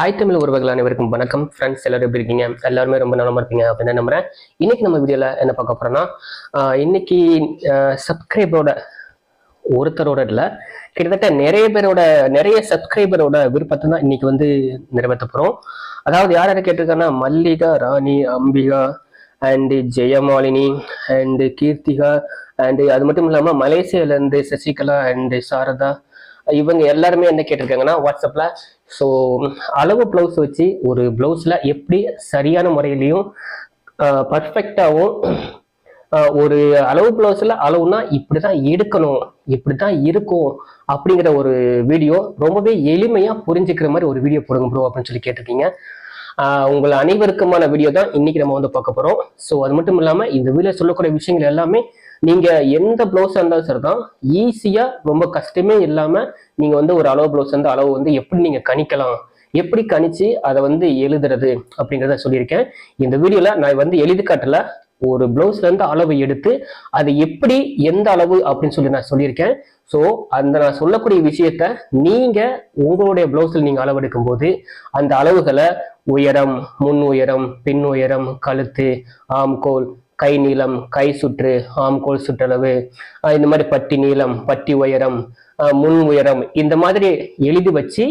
தாய் தமிழ் உறவுகள் அனைவருக்கும் வணக்கம். ஃப்ரெண்ட்ஸ் எல்லாரும் எப்படி இருக்கீங்க? எல்லாருமே ரொம்ப நலமா இருப்பீங்க அப்படின்னு நம்புறேன். இன்னைக்கு நம்ம வீடியோல என்ன பார்க்க போறோம்னா இன்னைக்கு சப்ஸ்கிரைபரோட ஒருத்தரோட இல்லை கிட்டத்தட்ட நிறைய பேரோட நிறைய சப்ஸ்கிரைபரோட விருப்பத்தை தான் இன்னைக்கு வந்து நிறைவேற்ற போறோம். அதாவது யார் யாரை கேட்டிருக்காங்கன்னா Mallika Rani Ambika and Jayamalini and Keerthika and அது மட்டும் இல்லாமல் மலேசியாவிலேருந்து சசிகலா அண்டு சாரதா இவங்க எல்லாருமே என்ன கேட்டிருக்காங்கன்னா வாட்ஸ்அப்பில் ஸோ அளவு ப்ளவுஸ் வச்சு ஒரு ப்ளவுஸில் எப்படி சரியான முறையிலையும் பர்ஃபெக்டாகவும் ஒரு அளவு ப்ளவுஸில் அளவுனா இப்படி தான் எடுக்கணும் இப்படி தான் இருக்கும் அப்படிங்கிற ஒரு வீடியோ ரொம்பவே எளிமையாக புரிஞ்சுக்கிற மாதிரி ஒரு வீடியோ போடுங்க ப்ரோ அப்படின்னு சொல்லி கேட்டிருக்கீங்க. உங்கள் அனைவருக்குமான வீடியோ தான் இன்னைக்கு நம்ம வந்து பார்க்க போகிறோம் ஸோ அது மட்டும் இல்லாமல் இந்த வீடியோ சொல்லக்கூடிய விஷயங்கள் எல்லாமே நீங்கள் எந்த ப்ளவுஸாக இருந்தாலும் சரி தான் ஈஸியாக ரொம்ப கஷ்டமே இல்லாமல் நீங்கள் வந்து ஒரு அளவு ப்ளவுஸ் வந்து அளவு வந்து எப்படி நீங்கள் கணிக்கலாம்? எப்படி கணிச்சு அதை வந்து எழுதுறது அப்படிங்கிறத சொல்லியிருக்கேன். இந்த வீடியோவில் நான் வந்து எழுதி காட்டல ஒரு பிளவுஸ்ல இருந்து அளவு எடுத்து அது எப்படி எந்த அளவு அப்படின்னு சொல்லி நான் சொல்லியிருக்கேன். ஸோ அந்த நான் சொல்லக்கூடிய விஷயத்த நீங்க உங்களுடைய பிளவுஸில் நீங்க அளவெடுக்கும் போது அந்த அளவுகளை உயரம் முன் உயரம் பின் உயரம் கழுத்து ஆம்கோல் கை நீளம் கை சுற்று ஆம்கோல் சுற்றளவு இந்த மாதிரி பட்டி நீளம் பட்டி உயரம் முன் உயரம் இந்த மாதிரி எழுதி வச்சு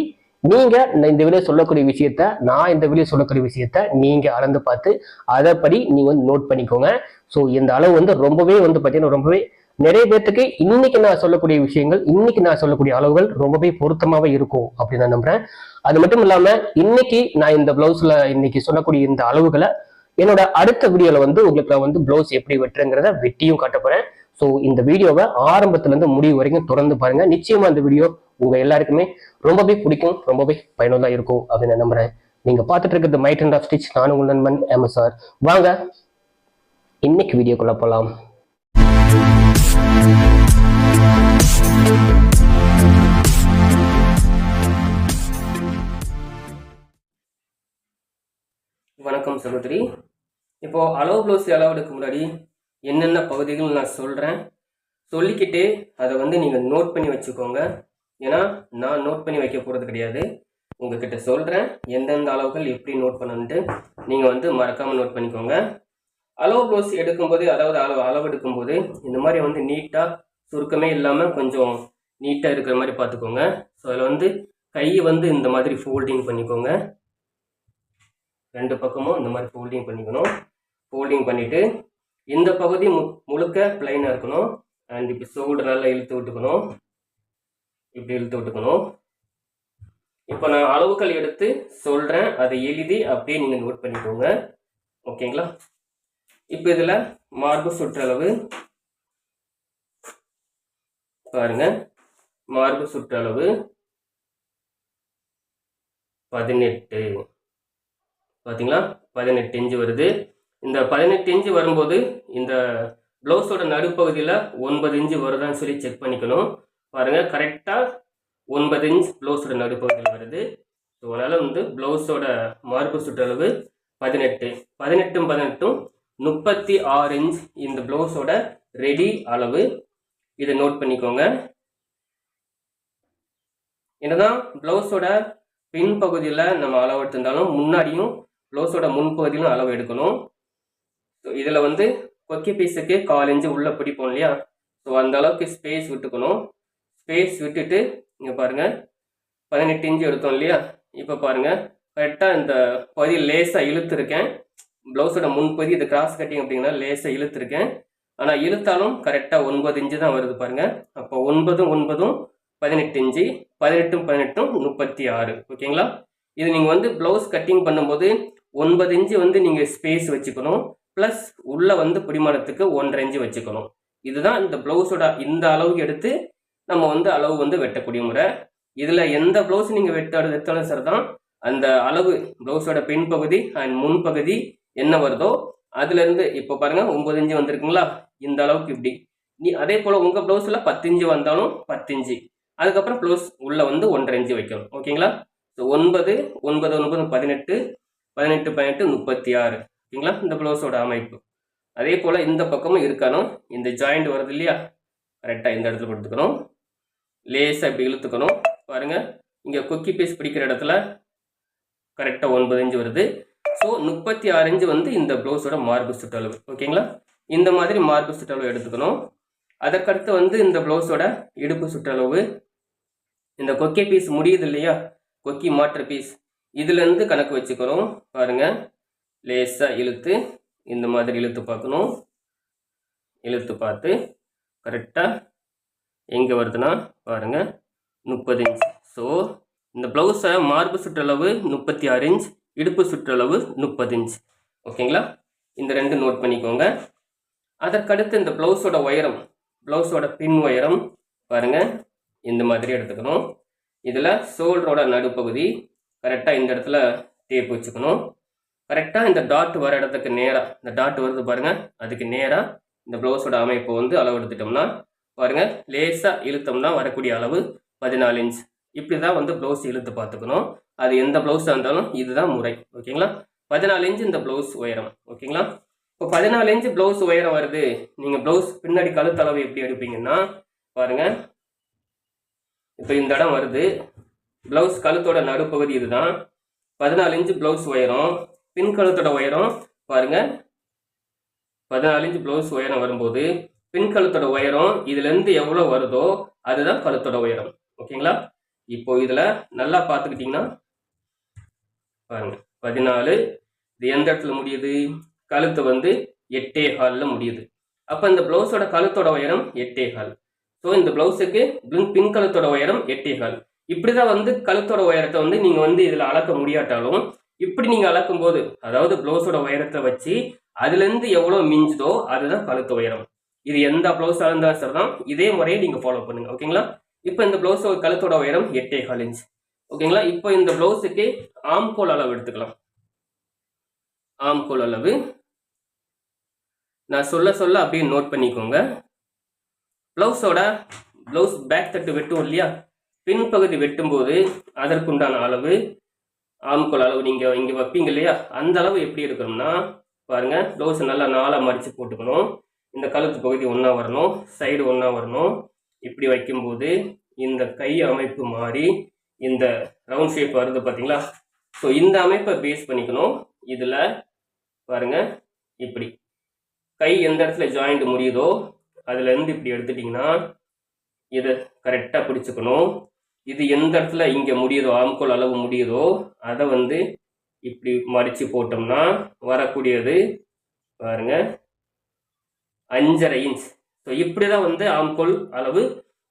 நீங்க நான் இந்த விலையை சொல்லக்கூடிய விஷயத்த நான் இந்த விலையை சொல்லக்கூடிய விஷயத்த நீங்க அளந்து பார்த்து அதைப்படி நீங்க வந்து நோட் பண்ணிக்கோங்க. ஸோ இந்த அளவு வந்து ரொம்பவே வந்து பார்த்தீங்கன்னா ரொம்பவே நிறைய பேர்த்துக்கு இன்னைக்கு நான் சொல்லக்கூடிய விஷயங்கள் இன்னைக்கு நான் சொல்லக்கூடிய அளவுகள் ரொம்பவே பொருத்தமாவே இருக்கும் அப்படின்னு நான் நம்புறேன். அது மட்டும் இல்லாம இன்னைக்கு நான் இந்த பிளவுஸ்ல இன்னைக்கு சொல்லக்கூடிய இந்த அளவுகளை என்னோட அடுத்த வீடியோல வந்து உங்களுக்கு நான் வந்து ப்ளவுஸ் எப்படி வெட்டுறங்கிறத வெட்டியும் காட்ட போறேன். ஸோ இந்த வீடியோவை ஆரம்பத்துல இருந்து முடிவு வரைக்கும் தொடர்ந்து பாருங்க. நிச்சயமா இந்த வீடியோ உங்க எல்லாருக்குமே ரொம்பவே பிடிக்கும் ரொம்பவே பயனுள்ளதா இருக்கும் அப்படின்னு நான் நம்புறேன். நீங்க பார்த்துட்டு இருக்கிறது மைட் அண்ட் ஆஃப் ஸ்டிச் நான் உங்கள் நண்பன் எம்எஸ்ஆர் வாங்க இன்னைக்கு வீடியோக்குள்ள போலாம். வணக்கம் சகோதரி. இப்போ அளவு ப்ளவுஸ் அளவெடுக்க முன்னாடி என்னென்ன பகுதிகள் நான் சொல்கிறேன் சொல்லிக்கிட்டு அதை வந்து நீங்கள் நோட் பண்ணி வச்சுக்கோங்க. ஏன்னா நான் நோட் பண்ணி வைக்க போகிறது கிடையாது. உங்ககிட்ட சொல்கிறேன் எந்தெந்த அளவுகள் எப்படி நோட் பண்ணணுன்ட்டு நீங்கள் வந்து மறக்காமல் நோட் பண்ணிக்கோங்க. அளவு ப்ளவுஸ் எடுக்கும்போது அதாவது அளவு அளவு எடுக்கும்போது இந்த மாதிரி வந்து நீட்டாக சுருக்கமே இல்லாமல் கொஞ்சம் நீட்டாக இருக்கிற மாதிரி பார்த்துக்கோங்க. ஸோ அதில் வந்து கையை வந்து இந்த மாதிரி ஃபோல்டிங் பண்ணிக்கோங்க. ரெண்டு பக்கமும் இந்த மாதிரி ஃபோல்டிங் பண்ணிக்கணும். ஃபோல்டிங் பண்ணிவிட்டு இந்த பகுதி மு முழுக்க பிளைனாக இருக்கணும். அண்ட் இப்போ ஷோல்டர் நல்லா இழுத்து விட்டுக்கணும். இப்படி இழுத்து விட்டுக்கணும். இப்போ நான் அளவுகள் எடுத்து சொல்கிறேன் அதை எழுதி அப்படியே நீங்கள் நோட் பண்ணிக்கோங்க. ஓகேங்களா? இப்போ இதில் மார்பு சுற்றளவு. பாருங்க. மார்பு சுற்றளவு பதினெட்டு. பார்த்தீங்களா பதினெட்டு இன்ச்சு வருது. இந்த பதினெட்டு இன்ச்சு வரும்போது இந்த ப்ளவுஸோட நடுப்பகுதியில் ஒன்பது இன்ச்சு வருதான்னு சொல்லி செக் பண்ணிக்கணும். பாருங்கள் கரெக்டாக ஒன்பது இன்ச் ப்ளவுஸோட நடுப்பகுதியில் வருது. ஸோ அதனால் வந்து ப்ளவுஸோட மார்பு சுற்றளவு பதினெட்டு பதினெட்டும் பதினெட்டும் முப்பத்தி ஆறு இன்ச் இந்த ப்ளவுஸோட ரெடி அளவு. இதை நோட் பண்ணிக்கோங்க. என்னதான் ப்ளவுஸோட பின்பகுதியில் நம்ம அளவு எடுத்திருந்தாலும் முன்னாடியும் ப்ளவுஸோட முன்பகுதியிலும் அளவு எடுக்கணும். ஸோ இதில் வந்து கொக்கி பீஸுக்கு கால் இன்ச்சு உள்ளே பிடிப்போம் இல்லையா? ஸோ அந்த அளவுக்கு ஸ்பேஸ் விட்டுக்கணும். ஸ்பேஸ் விட்டுட்டு இங்கே பாருங்கள் பதினெட்டு இன்ச்சு எடுத்தோம் இல்லையா? இப்போ பாருங்கள் கரெக்டாக இந்த பகுதி லேசாக இழுத்துருக்கேன். ப்ளவுஸோட முன்பகுதி இது கிராஸ் கட்டிங் அப்படிங்கன்னா லேசாக இழுத்துருக்கேன். ஆனால் இழுத்தாலும் கரெக்டாக ஒன்பது இன்ச்சு தான் வருது பாருங்கள் அப்போ ஒன்பதும் ஒன்பதும் பதினெட்டு இன்ச்சு பதினெட்டும் பதினெட்டும் முப்பத்தி ஆறு. ஓகேங்களா? இது நீங்கள் வந்து ப்ளவுஸ் கட்டிங் பண்ணும்போது ஒன்பது இன்ச்சு வந்து நீங்கள் ஸ்பேஸ் வச்சுக்கணும். ப்ளஸ் உள்ளே வந்து பிடிமானத்துக்கு ஒன்றரை இன்ச்சு வச்சுக்கணும். இதுதான் இந்த ப்ளவுஸோட இந்த அளவுக்கு எடுத்து நம்ம வந்து அளவு வந்து வெட்டக்கூடிய முறை. இதில் எந்த ப்ளவுஸ் நீங்கள் வெட்ட வெட்டாலும் சரி தான் அந்த அளவு ப்ளவுஸோட பின்பகுதி அண்ட் முன்பகுதி என்ன வருதோ அதுலேருந்து இப்போ பாருங்கள் ஒம்பது இன்ச்சு வந்திருக்குங்களா? இந்த அளவுக்கு இப்படி. நீ அதே போல் உங்கள் ப்ளவுஸில் பத்து இன்ச்சு வந்தாலும் பத்து இன்ச்சு. அதுக்கப்புறம் ப்ளவுஸ் உள்ளே வந்து ஒன்றரை இன்ச்சு வைக்கணும். ஓகேங்களா? ஸோ ஒன்பது ஒன்பது ஒன்பது பதினெட்டு பதினெட்டு பதினெட்டு முப்பத்தி ஆறு ஓகேங்களா? இந்த ப்ளவுஸோட அமைப்பு. அதே போல் இந்த பக்கமும் இருக்கணும். இந்த ஜாயிண்ட் வருது இல்லையா? கரெக்டாக இந்த இடத்துல கொடுத்துக்கணும். லேசாக இப்படி இழுத்துக்கணும். பாருங்கள் இங்கே கொக்கி பீஸ் பிடிக்கிற இடத்துல கரெக்டாக ஒன்பது இஞ்சு வருது. ஸோ முப்பத்தி ஆறு இஞ்சு வந்து இந்த ப்ளவுஸோட மார்பு சுற்றளவு. ஓகேங்களா? இந்த மாதிரி மார்பு சுற்றளவு எடுத்துக்கணும். அதற்கடுத்து வந்து இந்த ப்ளவுஸோட இடுப்பு சுற்றளவு. இந்த கொக்கி பீஸ் முடியுது இல்லையா? கொக்கி மாற்ற பீஸ் இதுலேருந்து கணக்கு வச்சுக்கிறோம். பாருங்க. லேசாக இழுத்து இந்த மாதிரி இழுத்து பார்க்கணும். இழுத்து பார்த்து கரெக்டாக எங்கே வருதுன்னா பாருங்கள் முப்பது இன்ச் ஸோ இந்த ப்ளவுஸை மார்பு சுற்றளவு முப்பத்தி ஆறு இன்ச் இடுப்பு சுற்றளவு முப்பது இன்ச் ஓகேங்களா இந்த ரெண்டு நோட் பண்ணிக்கோங்க. அதற்கடுத்து இந்த ப்ளவுஸோட உயரம் ப்ளவுஸோட பின் உயரம் பாருங்கள் இந்த மாதிரி எடுத்துக்கணும். இதில் ஷோல்டரோட நடுப்பகுதி கரெக்டாக இந்த இடத்துல டேப் வச்சுக்கணும். கரெக்டாக இந்த டாட் வர இடத்துக்கு நேராக இந்த டாட் வருது பாருங்கள் அதுக்கு நேராக இந்த ப்ளவுஸோட அமைப்பை வந்து அளவு எடுத்துட்டோம்னா பாருங்கள் லேசாக இழுத்தோம்னா வரக்கூடிய அளவு பதினாலு இன்ச் இப்படி தான் வந்து ப்ளவுஸ் இழுத்து பார்த்துக்கணும். அது எந்த ப்ளவுஸாக இருந்தாலும் இதுதான் முறை ஓகேங்களா பதினாலு இன்ச் இந்த ப்ளவுஸ் உயரம் ஓகேங்களா இப்போ பதினாலு இன்ச் ப்ளவுஸ் உயரம் வருது. நீங்கள் ப்ளவுஸ் பின்னாடி கழுத்தளவு எப்படி எடுப்பீங்கன்னா பாருங்கள் இப்போ இந்த இடம் வருது. ப்ளவுஸ் கழுத்தோட நடுப்பகுதி இதுதான். பதினாலு இன்ச் ப்ளவுஸ் உயரம். பின் கழுத்தோட உயரம் பாருங்க. பதினாலு இன்ச் ப்ளவுஸ் உயரம் வரும்போது பின் கழுத்தோட உயரம் இதுலேருந்து எவ்வளோ வருதோ அதுதான் கழுத்தோட உயரம். ஓகேங்களா? இப்போ இதில் நல்லா பார்த்துக்கிட்டிங்கன்னா பாருங்க. பதினாலு இது எந்த இடத்துல முடியுது? கழுத்து வந்து எட்டே ஹாலில் முடியுது. அப்போ இந்த ப்ளவுஸோட கழுத்தோட உயரம் எட்டே ஹால் ஸோ இந்த ப்ளவுஸுக்கு பின் கழுத்தோட உயரம் எட்டே ஹால் இப்படி தான் வந்து கழுத்தோட உயரத்தை வந்து நீங்கள் வந்து இதில் அளக்க முடியாட்டாலும் இப்படி நீங்கள் அளக்கும் போது அதாவது ப்ளவுஸோட உயரத்தை வச்சு அதுலேருந்து எவ்வளோ மிஞ்சுதோ அதுதான் கழுத்து உயரம். இது எந்த ப்ளவுஸாக இருந்தாலும் சரிதான். இதே முறையை நீங்கள் ஃபாலோ பண்ணுங்க. ஓகேங்களா இப்போ இந்த ப்ளவுஸோட கழுத்தோட உயரம் எட்டே கால் இன்ச் ஓகேங்களா இப்போ இந்த பிளவுஸுக்கு ஆம்கோல் அளவு எடுத்துக்கலாம். ஆம்கோல் அளவு. நான் சொல்ல சொல்ல அப்படியே நோட் பண்ணிக்கோங்க. ப்ளவுஸோட ப்ளவுஸ் பேக் தட்டு வெட்டும் இல்லையா? பின்பகுதி வெட்டும்போது அதற்குண்டான அளவு ஆம்கோல் அளவு நீங்கள் இங்கே வைப்பீங்க இல்லையா? அந்த அளவு எப்படி எடுக்கணும்னா பாருங்கள் ப்ளவுஸ் நல்லா நாளாக மறித்து போட்டுக்கணும். இந்த கழுத்து பகுதி ஒன்றா வரணும் சைடு ஒன்றா வரணும். இப்படி வைக்கும்போது இந்த கை அமைப்பு மாறி இந்த ரவுண்ட் ஷேப் வருது பார்த்தீங்களா ஸோ இந்த அமைப்பை பேஸ் பண்ணிக்கணும். இதில் பாருங்க இப்படி. கை எந்த இடத்துல ஜாயிண்ட் முடியுதோ அதுலேருந்து இப்படி எடுத்துட்டிங்கன்னா இதை கரெக்டாக பிடிச்சிக்கணும். இது எந்த இடத்துல இங்கே முடியுதோ ஆம்கோல் அளவு முடியுதோ அதை வந்து இப்படி மடித்து போட்டோம்னா வரக்கூடியது பாருங்க. அஞ்சரை இன்ச் ஸோ இப்படி தான் வந்து ஆம்கோல் அளவு.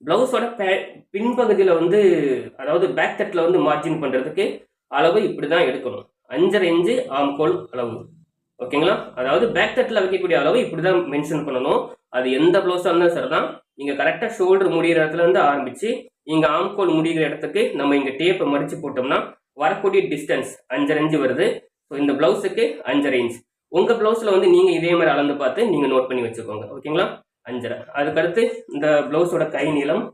ப்ளவுஸோட பே பின்பகுதியில் வந்து அதாவது பேக் தட்டில் வந்து மார்ஜின் பண்ணுறதுக்கு அளவு இப்படி தான் எடுக்கணும். அஞ்சரை இன்ச்சு ஆம்கோல் அளவு. ஓகேங்களா? அதாவது பேக் தட்டில் வைக்கக்கூடிய அளவு இப்படி தான் மென்ஷன் பண்ணணும். அது எந்த ப்ளவுஸாக இருந்தாலும் சரி தான் நீங்கள் கரெக்டாக ஷோல்டர் முடிகிற இடத்துல இருந்து ஆரம்பித்து இங்கே ஆம்கோல் முடிகிற இடத்துக்கு நம்ம இங்கே டேப்பை மடித்து போட்டோம்னா வரக்கூடிய டிஸ்டன்ஸ் அஞ்சரை இன்ச்சு வருது. ஸோ இந்த ப்ளவுஸுக்கு அஞ்சரை இன்ச் உங்கள் ப்ளவுஸில் வந்து நீங்கள் இதே மாதிரி அளந்து பார்த்து நீங்கள் நோட் பண்ணி வச்சுக்கோங்க. ஓகேங்களா அஞ்சரை. அதுக்கடுத்து இந்த ப்ளவுஸோட கை நீளம்.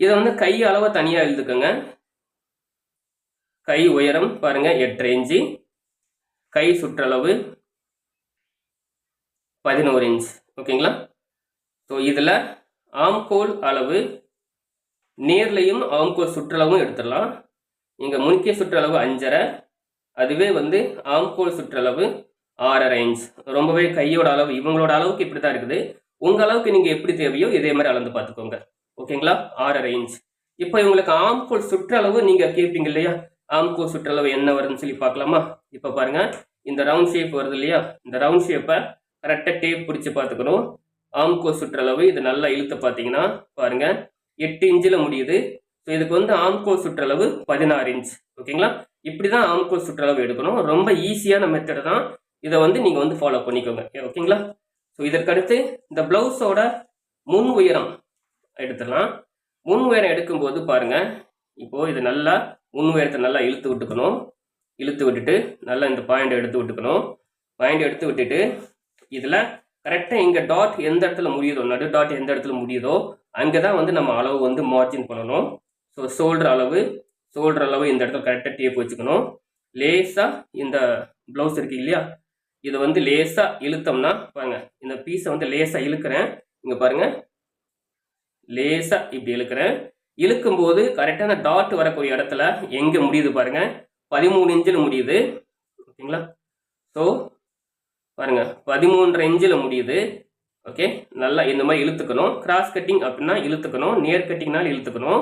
இதை வந்து கை அளவை தனியாக எழுதுக்கோங்க கை உயரம் பாருங்கள் எட்டரை இன்ச்சு கை சுற்றளவு பதினோரு இன்ச் ஓகேங்களா ஸோ இதில் ஆம்கோல் அளவு நேர்லையும் ஆம்கோல் சுற்றளவும் எடுத்துடலாம். இங்கே முன்கிய சுற்றளவு அஞ்சரை அதுவே வந்து ஆம்கோல் சுற்றளவு ஆறரை இன்ச் ரொம்பவே கையோட அளவு இவங்களோட அளவுக்கு இப்படி தான் இருக்குது. உங்கள் அளவுக்கு நீங்கள் எப்படி தேவையோ இதே மாதிரி அளந்து பார்த்துக்கோங்க. ஓகேங்களா? ஆறரை இன்ச் இப்போ இவங்களுக்கு ஆம்கோல் சுற்றளவு நீங்கள் கேட்பீங்க இல்லையா? ஆம்கோல் சுற்றளவு என்ன வருதுன்னு சொல்லி பார்க்கலாமா? இப்போ பாருங்க. இந்த ரவுண்ட் ஷேப் வருது இல்லையா? இந்த ரவுண்ட் ஷேப்பை கரெக்டாக டேப் பிடிச்சி பார்த்துக்கணும். ஆம்கோ சுற்றளவு இது நல்லா இழுத்து பார்த்தீங்கன்னா பாருங்க எட்டு இன்ச்சில் முடியுது. ஸோ இதுக்கு வந்து ஆம்கோ சுற்றளவு பதினாறு இன்ச் ஓகேங்களா? இப்படி தான் ஆம்கோ சுற்றளவு எடுக்கணும். ரொம்ப ஈஸியான மெத்தடு தான். இதை வந்து நீங்கள் வந்து ஃபாலோ பண்ணிக்கோங்க. ஓகேங்களா? ஸோ இதற்கடுத்து இந்த ப்ளவுஸோட முன் உயரம் எடுத்துடலாம். முன் உயரம் எடுக்கும்போது பாருங்கள் இப்போது இது நல்லா முன் உயரத்தை நல்லா இழுத்து விட்டுக்கணும். இழுத்து விட்டுட்டு நல்லா இந்த பாயிண்ட் எடுத்து விட்டுக்கணும். பாயிண்ட் எடுத்து விட்டுட்டு இதில் கரெக்டாக இங்கே டாட் எந்த இடத்துல முடியுதோ நடு டாட் எந்த இடத்துல முடியுதோ அங்கே தான் வந்து நம்ம அளவு வந்து மார்ஜின் பண்ணணும். ஸோ ஷோல்டர் அளவு ஷோல்டர் அளவு இந்த இடத்துல கரெக்டாக டேப் வச்சுக்கணும். லேசாக இந்த ப்ளவுஸ் இருக்கு இல்லையா? இதை வந்து லேசாக இழுத்தோம்னா பாருங்க இந்த பீஸை வந்து லேசாக இழுக்கிறேன். இங்கே பாருங்கள் லேசாக இப்படி இழுக்கிறேன். இழுக்கும்போது கரெக்டான டாட் வரக்கூடிய இடத்துல எங்கே முடியுது பாருங்கள் பதிமூணு இன்ச்சில் முடியுது. ஓகேங்களா? ஸோ பாருங்க பதிமூன்றரை இன்ச்சில் முடியுது. ஓகே நல்லா இந்த மாதிரி இழுத்துக்கணும். கிராஸ் கட்டிங் அப்படின்னா இழுத்துக்கணும். நேர் கட்டிங்னால இழுத்துக்கணும்.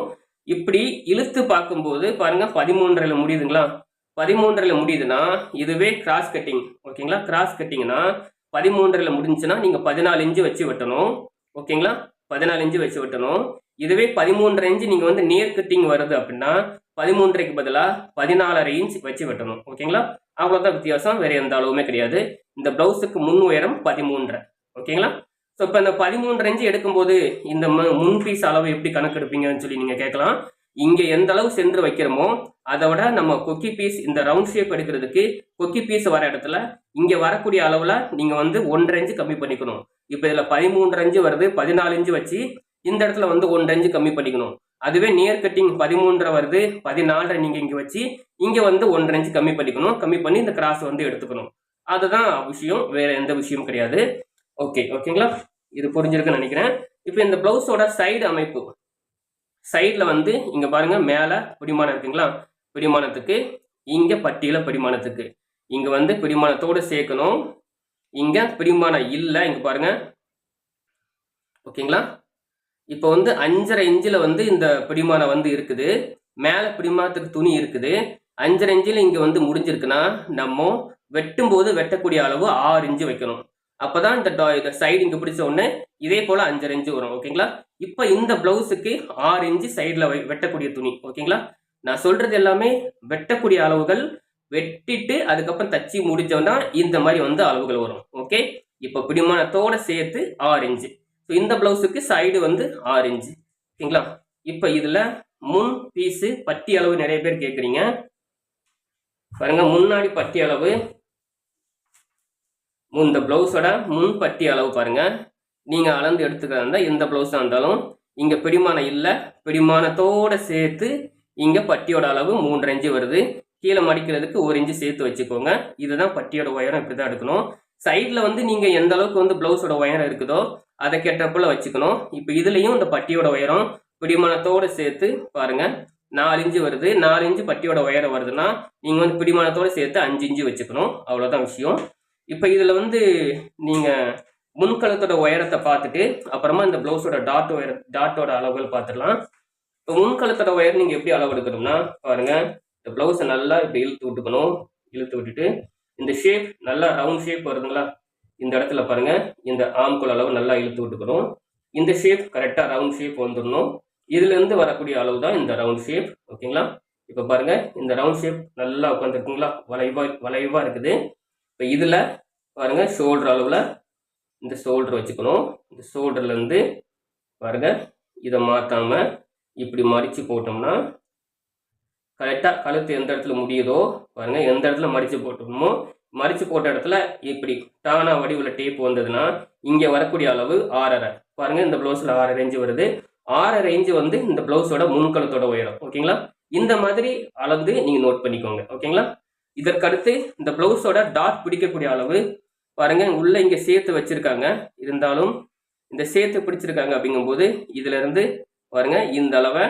இப்படி இழுத்து பார்க்கும்போது பாருங்க பதிமூன்றரைல முடியுதுங்களா? பதிமூன்றரில் முடியுதுன்னா இதுவே கிராஸ் கட்டிங் ஓகேங்களா? கிராஸ் கட்டிங்னா பதிமூன்றரில் முடிஞ்சுன்னா நீங்கள் பதினாலு இன்ச்சு வச்சு வெட்டணும். ஓகேங்களா? பதினாலு இன்ச்சு வச்சு வெட்டணும். இதுவே பதிமூன்றரை இன்ச்சு நீங்கள் வந்து நேர் கட்டிங் வருது அப்படின்னா பதிமூன்றரைக்கு பதிலாக பதினாலரை இன்ச் வச்சு வெட்டணும். ஓகேங்களா? அவ்வளோதான் வித்தியாசம் வேற எந்த அளவுமே கிடையாது. இந்த பிளவுஸுக்கு முன் உயரம் பதிமூன்றரை ஓகேங்களா? ஸோ இப்போ இந்த பதிமூன்று இன்ச்சு எடுக்கும்போது இந்த முன் பீஸ் அளவு எப்படி கணக்கெடுப்பீங்கன்னு சொல்லி நீங்கள் கேட்கலாம். இங்கே எந்த அளவு சென்று வைக்கிறோமோ அதை விட நம்ம கொக்கி பீஸ் இந்த ரவுண்ட் ஷேப் எடுக்கிறதுக்கு கொக்கி பீஸ் வர இடத்துல இங்கே வரக்கூடிய அளவில் நீங்கள் வந்து ஒன்றரை இன்ச்சு கம்மி பண்ணிக்கணும். இப்போ இதில் பதிமூன்று இன்ச்சு வருது பதினாலு இன்ச்சு வச்சு இந்த இடத்துல வந்து ஒன்றரை இன்ச்சு கம்மி பண்ணிக்கணும். அதுவே நியர் கட்டிங் பதிமூன்றரை வருது பதினாலரை நீங்கள் இங்கே வச்சு இங்கே வந்து ஒன்றரை இன்ச்சு கம்மி பண்ணிக்கணும். கம்மி பண்ணி இந்த கிராஸ் வந்து எடுத்துக்கணும். அதுதான் விஷயம் வேற எந்த விஷயமும் கிடையாது. ஓகே ஓகேங்களா இது புரிஞ்சிருக்குன்னு நினைக்கிறேன். இப்போ இந்த பிளவுஸோட சைடு அமைப்பு. சைடில் வந்து இங்கே பாருங்க மேலே பிடிமானம் இருக்குங்களா? பிடிமானத்துக்கு இங்கே பட்டியல பிடிமானத்துக்கு. இங்கே வந்து பிடிமானத்தோடு சேர்க்கணும். இங்கே பிடிமானம் இல்லை இங்கே பாருங்க. ஓகேங்களா இப்போ வந்து அஞ்சரை இன்ச்சில் வந்து இந்த பிடிமானம் வந்து இருக்குது. மேலே பிடிமானத்துக்கு துணி இருக்குது. அஞ்சரை இன்ச்சில் இங்கே வந்து முடிஞ்சிருக்குன்னா நம்ம வெட்டும்போது வெட்டக்கூடிய அளவு ஆறு இன்ச்சு வைக்கணும். அப்பதான் இந்த இந்த சைடு இங்கே பிடிச்ச உடனே இதே போல அஞ்சரை இன்ச்சு வரும். ஓகேங்களா? இப்போ இந்த பிளவுஸுக்கு ஆறு இன்ச்சு சைடில் வெட்டக்கூடிய துணி. ஓகேங்களா? நான் சொல்றது எல்லாமே வெட்டக்கூடிய அளவுகள் வெட்டிட்டு அதுக்கப்புறம் தச்சு முடிஞ்சோன்னா இந்த மாதிரி வந்து அளவுகள் வரும். ஓகே? இப்போ பிடிமானத்தோட சேர்த்து ஆறு இன்ச்சு. ஸோ இந்த பிளவுஸுக்கு சைடு வந்து ஆறு இன்ச்சு ஓகேங்களா? இப்போ இதில் முன் பீஸு பட்டி அளவு நிறைய பேர் கேட்குறீங்க பாருங்க முன்னாடி பட்டி அளவு இந்த பிளவுஸோட முன் பட்டி அளவு பாருங்க. நீங்க அளந்து எடுத்துக்கிறதா எந்த ப்ளவுஸாக இருந்தாலும் இங்க பிடிமானம் இல்லை. பிடிமானத்தோட சேர்த்து இங்க பட்டியோட அளவு மூன்று இன்ச்சு வருது. கீழே மடிக்கிறதுக்கு ஒரு இன்ச்சு சேர்த்து வச்சுக்கோங்க. இதுதான் பட்டியோட உயரம் இப்படி தான் எடுக்கணும். சைடில் வந்து நீங்க எந்த அளவுக்கு வந்து பிளவுஸோட உயரம் இருக்குதோ அதை கேட்டப்பல வச்சுக்கணும். இப்போ இதுலயும் இந்த பட்டியோட உயரம் பிடிமானத்தோட சேர்த்து பாருங்க. நாலு இன்ச்சு வருது. நாலு இன்ச்சு பட்டியோட உயரம் வருதுன்னா நீங்க வந்து பிடிமானத்தோட சேர்த்து அஞ்சு இன்ச்சு வச்சுக்கணும். அவ்வளவுதான் விஷயம். இப்போ இதுல வந்து நீங்க முன்கழுத்தோட உயரத்தை பார்த்துட்டு அப்புறமா இந்த பிளவுஸோட டாட் உயர டாட்டோட அளவுகள் பார்த்துடலாம். இப்போ முன்கலத்தோட உயர் நீங்க எப்படி அளவு எடுக்கணும்னா பாருங்க. இந்த பிளவுஸை நல்லா இப்போ இழுத்து விட்டுக்கணும். இழுத்து விட்டுட்டு இந்த ஷேப் நல்லா ரவுண்ட் ஷேப் வருதுங்களா? இந்த இடத்துல பாருங்க இந்த ஆம்குள் அளவு நல்லா இழுத்து விட்டுக்கணும். இந்த ஷேப் கரெக்டாக ரவுண்ட் ஷேப் வந்துடணும். இதுலேருந்து வரக்கூடிய அளவு தான் இந்த ரவுண்ட் ஷேப் ஓகேங்களா? இப்போ பாருங்க இந்த ரவுண்ட் ஷேப் நல்லா உட்காந்துருக்குங்களா வளைவாக வளைவாக இருக்குது. இப்போ இதில் பாருங்க ஷோல்டர் அளவில் இந்த ஷோல்டர் வச்சுக்கணும். இந்த ஷோல்டர்லேருந்து பாருங்க இதை மாற்றாம இப்படி மடித்து போட்டோம்னா கரெக்டாக கழுத்து எந்த இடத்துல முடியுதோ பாருங்கள் எந்த இடத்துல மடித்து போட்டோமோ மறிச்சு போட்ட இடத்துல இப்படி டானா வடிவில் டேப் வந்ததுன்னா இங்கே வரக்கூடிய அளவு ஆறரை. பாருங்க இந்த ப்ளவுஸில் ஆறரை ரேஞ்சு வருது. ஆறரை ரேஞ்சு வந்து இந்த ப்ளவுஸோட முன்கலத்தோட உயரம். ஓகேங்களா? இந்த மாதிரி அளந்து நீங்கள் நோட் பண்ணிக்கோங்க. ஓகேங்களா? இதற்கடுத்து இந்த பிளவுஸோட டாட் பிடிக்கக்கூடிய அளவு பாருங்க உள்ள இங்க சேர்த்து வச்சிருக்காங்க. இருந்தாலும் இந்த சேர்த்து பிடிச்சிருக்காங்க அப்படிங்கும்போது இதுல இருந்து பாருங்க இந்த அளவை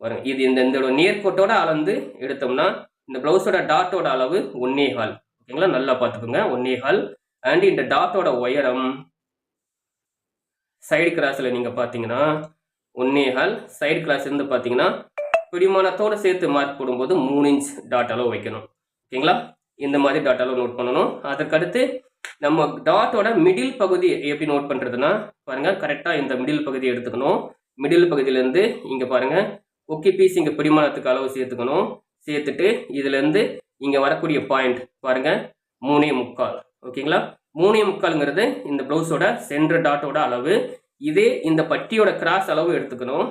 பாருங்க இது இந்த இந்த நேர்கோட்டோட அளந்து எடுத்தோம்னா இந்த பிளவுஸோட டாட்டோட அளவு ஒன்னே ஹால் ஓகேங்களா நல்லா பார்த்துக்கோங்க. ஒன்னே ஹால் அண்ட் இந்த டாட்டோட உயரம் சைடு கிராஸில் நீங்கள் பார்த்தீங்கன்னா ஒன்னே ஹால் சைடு கிராஸ் இருந்து பாத்தீங்கன்னா சேர்த்து மார்க் போடும்போது மூணு இன்ச் டாட் அளவு வைக்கணும். ஓகேங்களா இந்த மாதிரி டாட் அளவு நோட் பண்ணணும். அதற்கடுத்து நம்ம டாட்டோட மிடில் பகுதி எப்படி நோட் பண்ணுறதுன்னா பாருங்கள் கரெக்டாக இந்த மிடில் பகுதி எடுத்துக்கணும். மிடில் பகுதியிலேருந்து இங்கே பாருங்கள் ஒக்கி பீஸ் இங்கே பிடிமானத்துக்கு அளவு சேர்த்துக்கணும். சேர்த்துட்டு இதுலேருந்து இங்கே வரக்கூடிய பாயிண்ட் பாருங்கள் மூணே முக்கால். ஓகேங்களா? மூணே முக்கால்ங்கிறது இந்த ப்ளவுஸோட சென்ட்ரு டாட்டோட அளவு. இதே இந்த பட்டியோட கிராஸ் அளவு எடுத்துக்கணும்.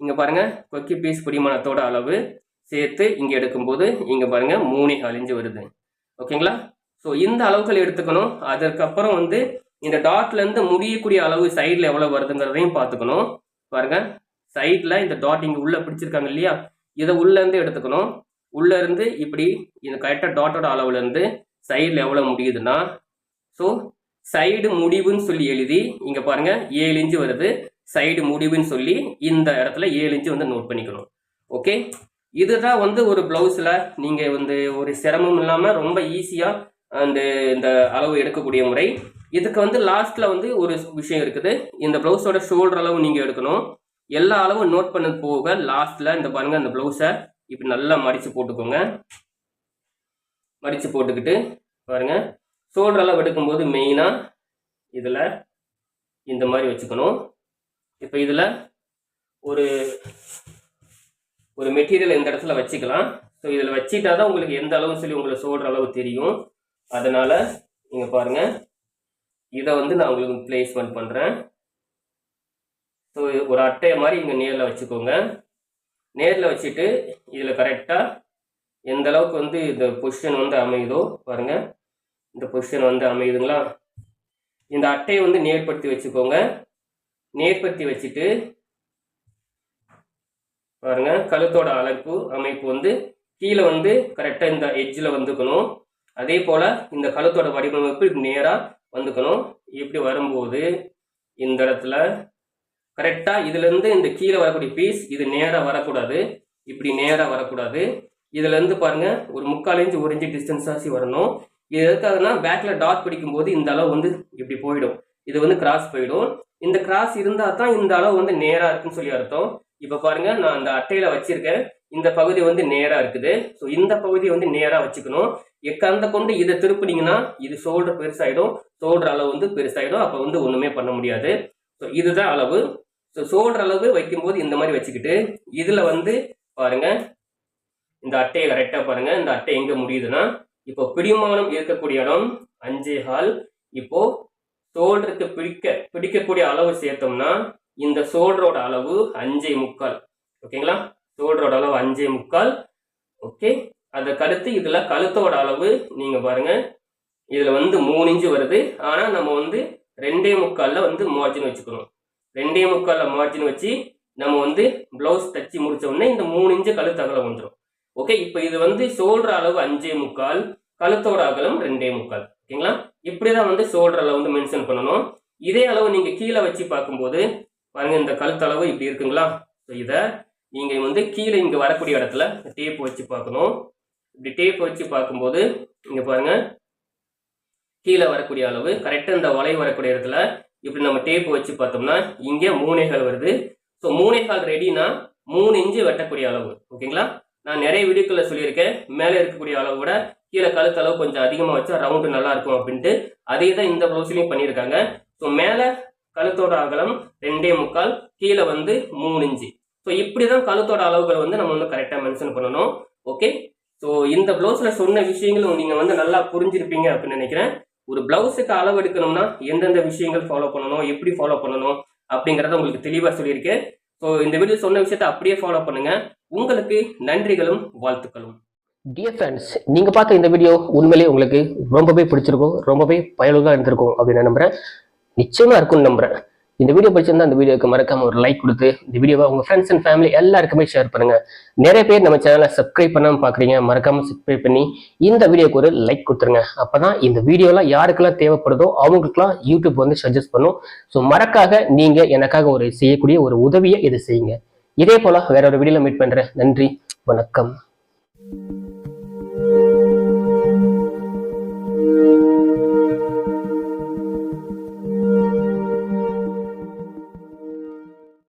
இங்கே பாருங்க கொக்கி பீஸ் பிடிமானத்தோட அளவு சேர்த்து இங்கே எடுக்கும்போது இங்கே பாருங்கள் மூணே அழிஞ்சு வருது. ஓகேங்களா? ஸோ இந்த அளவுகள் எடுத்துக்கணும். அதற்கப்புறம் வந்து இந்த டாட்லேருந்து முடியக்கூடிய அளவு சைடில் எவ்வளோ வருதுங்கிறதையும் பார்த்துக்கணும். பாருங்கள் சைடில் இந்த டாட் இங்கே உள்ளே பிடிச்சிருக்காங்க இல்லையா? இதை உள்ளேருந்து எடுத்துக்கணும். உள்ளேருந்து இப்படி இந்த கரெக்டாக டாட்டோட அளவுலேருந்து சைடில் எவ்வளோ முடியுதுன்னா ஸோ சைடு முடிவுன்னு சொல்லி எழுதி இங்கே பாருங்கள் ஏழு இன்ச்சு வருது. சைடு முடிவுன்னு சொல்லி இந்த இடத்துல ஏழு இன்ச்சு வந்து நோட் பண்ணிக்கணும். ஓகே இதுதான் வந்து ஒரு ப்ளவுஸில் நீங்கள் வந்து ஒரு சிரமம் இல்லாமல் ரொம்ப ஈஸியாக அந்த இந்த அளவு எடுக்கக்கூடிய முறை. இதுக்கு வந்து லாஸ்ட்டில் வந்து ஒரு விஷயம் இருக்குது. இந்த ப்ளவுஸோட ஷோல்டர் அளவு நீங்கள் எடுக்கணும். எல்லா அளவும் நோட் பண்ணது போக லாஸ்ட்டில் இந்த பாருங்கள் அந்த ப்ளவுஸை இப்படி நல்லா மடித்து போட்டுக்கோங்க. மடித்து போட்டுக்கிட்டு பாருங்கள் ஷோல்டர் அளவு எடுக்கும்போது மெயினாக இதில் இந்த மாதிரி வச்சுக்கணும். இப்போ இதில் ஒரு ஒரு மெட்டீரியல் இந்த இடத்துல வச்சுக்கலாம். ஸோ இதில் வச்சிட்டா தான் உங்களுக்கு எந்த அளவு சொல்லி உங்களை ஷோல்டர் அளவு தெரியும். அதனால் நீங்கள் பாருங்கள் இதை வந்து நான் உங்களுக்கு பிளேஸ்மெண்ட் பண்ணுறேன் ஸோ ஒரு அட்டையை மாதிரி இங்கே நேரில் வச்சுக்கோங்க. நேரில் வச்சுட்டு இதில் கரெக்டாக எந்த அளவுக்கு வந்து இந்த பொசிஷன் வந்து அமையுதோ பாருங்கள் இந்த பொசிஷன் வந்து அமையுதுங்களா? இந்த அட்டையை வந்து நேர்படுத்தி வச்சுக்கோங்க. நேர்படுத்தி வச்சுட்டு பாருங்க கழுத்தோட அழைப்பு அமைப்பு வந்து கீழே வந்து கரெக்டாக இந்த எட்ஜில் வந்துக்கணும். அதே போல் இந்த கழுத்தோட வடிவமைப்பு நேராக வந்துக்கணும். இப்படி வரும்போது இந்த இடத்துல கரெக்டாக இதுலேருந்து இந்த கீழே வரக்கூடிய பீஸ் இது நேராக வரக்கூடாது. இப்படி நேராக வரக்கூடாது. இதுலேருந்து பாருங்க ஒரு முக்கால் இன்ச்சு ஒரு இன்ச்சு டிஸ்டன்ஸ் ஆசி வரணும். இது எதுக்காகனா பேக்கில் டாட் பிடிக்கும்போது இந்த அளவு வந்து இப்படி போயிடும். இது வந்து கிராஸ் போயிடும். இந்த கிராஸ் இருந்தால் தான் இந்த அளவு வந்து நேராக இருக்குன்னு சொல்லி அர்த்தம். இப்போ பாருங்க நான் அந்த அட்டையில் வச்சிருக்கேன். இந்த பகுதி வந்து நேராக இருக்குது. ஸோ இந்த பகுதியை வந்து நேராக வச்சுக்கணும். எக்கந்த கொண்டு இதை திருப்பினீங்கன்னா இது ஷோல்டர் பெருசாயிடும். ஷோல்டர் அளவு வந்து பெருசாயிடும். அப்போ வந்து ஒன்றுமே பண்ண முடியாது. ஸோ இதுதான் அளவு. ஸோ ஷோல்டர் அளவு வைக்கும்போது இந்த மாதிரி வச்சுக்கிட்டு இதில் வந்து பாருங்க இந்த அட்டையை கரெக்டாக பாருங்க இந்த அட்டை எங்கே முடியுதுன்னா இப்போ பிடிமானம் இருக்கக்கூடிய இடம் அஞ்சே ஹால் இப்போ ஷோல்டருக்கு பிடிக்க பிடிக்கக்கூடிய அளவு சேர்த்தோம்னா இந்த ஷோல்டரோட அளவு அஞ்சே முக்கால். ஓகேங்களா ஷோல்டரோட அளவு அஞ்சே முக்கால். ஓகே அதை கழுத்து இதில் கழுத்தோட அளவு நீங்கள் பாருங்க இதில் வந்து மூணு இன்ச்சு வருது. ஆனால் நம்ம வந்து ரெண்டே முக்காலில் வந்து மார்ஜின் வச்சுக்கணும். ரெண்டே முக்கால் மார்ஜின் வச்சு நம்ம வந்து ப்ளவுஸ் தச்சு முடிச்ச உடனே இந்த மூணு இன்ச்சு கழுத்து அகலம் வந்துடும் ஓகே இப்போ இது வந்து ஷோல்டர் அளவு அஞ்சே முக்கால் கழுத்தோட அகலம் ரெண்டே முக்கால். ஓகேங்களா இப்படி தான் வந்து ஷோல்டர் அளவு வந்து மென்ஷன் பண்ணணும். இதே அளவு நீங்கள் கீழே வச்சு பார்க்கும்போது பாருங்க இந்த கழுத்து அளவு இப்படி இருக்குங்களா? ஸோ இதை நீங்கள் வந்து கீழே இங்கே வரக்கூடிய இடத்துல டேப் வச்சு பார்க்கணும். இப்படி டேப் வச்சு பார்க்கும்போது இங்கே பாருங்க கீழே வரக்கூடிய அளவு கரெக்டாக இந்த வலை வரக்கூடிய இடத்துல இப்படி நம்ம டேப் வச்சு பார்த்தோம்னா இங்கே மூணேகால் வருது. ஸோ மூணேகால் ரெடினா மூணு இன்ச்சு வெட்டக்கூடிய அளவு. ஓகேங்களா? நான் நிறைய வீடியோக்களில் சொல்லியிருக்கேன். மேலே இருக்கக்கூடிய அளவு விட கீழே கழுத்து அளவு கொஞ்சம் அதிகமாக வச்சா ரவுண்டு நல்லா இருக்கும் அப்படின்ட்டு. அதே தான் இந்த ப்ளவுஸ்லையும் பண்ணியிருக்காங்க. ஸோ மேலே கழுத்தோட அகலம் ரெண்டே முக்கால் கீழே வந்து மூணு இன்ச்சு. ஸோ இப்படி தான் கழுத்தோட அளவுகளை வந்து நம்ம வந்து கரெக்டாக மென்ஷன் பண்ணணும். ஓகே ஸோ இந்த ப்ளவுஸில் சொன்ன விஷயங்களும் நீங்கள் வந்து நல்லா புரிஞ்சிருப்பீங்க அப்படின்னு நினைக்கிறேன். ஒரு ப்ளவுஸுக்கு அளவு எடுக்கணும்னா எந்தெந்த விஷயங்கள் ஃபாலோ பண்ணணும் எப்படி ஃபாலோ பண்ணணும் அப்படிங்கிறத உங்களுக்கு தெளிவாக சொல்லியிருக்கேன். ஸோ இந்த வீடியோ சொன்ன விஷயத்த அப்படியே ஃபாலோ பண்ணுங்க. உங்களுக்கு நன்றிகளும் வாழ்த்துக்களும். டியர் ஃப்ரெண்ட்ஸ் நீங்கள் பார்த்த இந்த வீடியோ உண்மையிலேயே உங்களுக்கு ரொம்பவே பிடிச்சிருக்கும் ரொம்பவே பயனுள்ளதாக இருந்திருக்கும் அப்படின்னு நான் நம்புகிறேன் நிச்சயமாக இருக்கும்னு நம்புகிறேன் இந்த வீடியோ பிடிச்சிருந்தா அந்த வீடியோக்கு மறக்காம ஒரு லைக் கொடுத்து இந்த வீடியோவை உங்க ஃப்ரெண்ட்ஸ் அண்ட் ஃபேமிலி எல்லாருக்குமே ஷேர் பண்ணுங்க. நிறைய பேர் நம்ம சேனலை சப்ஸ்கிரைப் பண்ணாம பாக்குறீங்க மறக்காம சப்ஸ்கிரைப் பண்ணி இந்த வீடியோக்கு ஒரு லைக் கொடுத்துருங்க. அப்பதான் இந்த வீடியோலாம் யாருக்கெல்லாம் தேவைப்படுதோ அவங்களுக்குலாம் யூடியூப் வந்து சஜஸ்ட் பண்ணும். ஸோ மறக்காக நீங்க எனக்காக ஒரு செய்யக்கூடிய ஒரு உதவியை இதை செய்யுங்க. இதே போல வேற ஒரு வீடியோல மீட் பண்றேன். நன்றி வணக்கம்.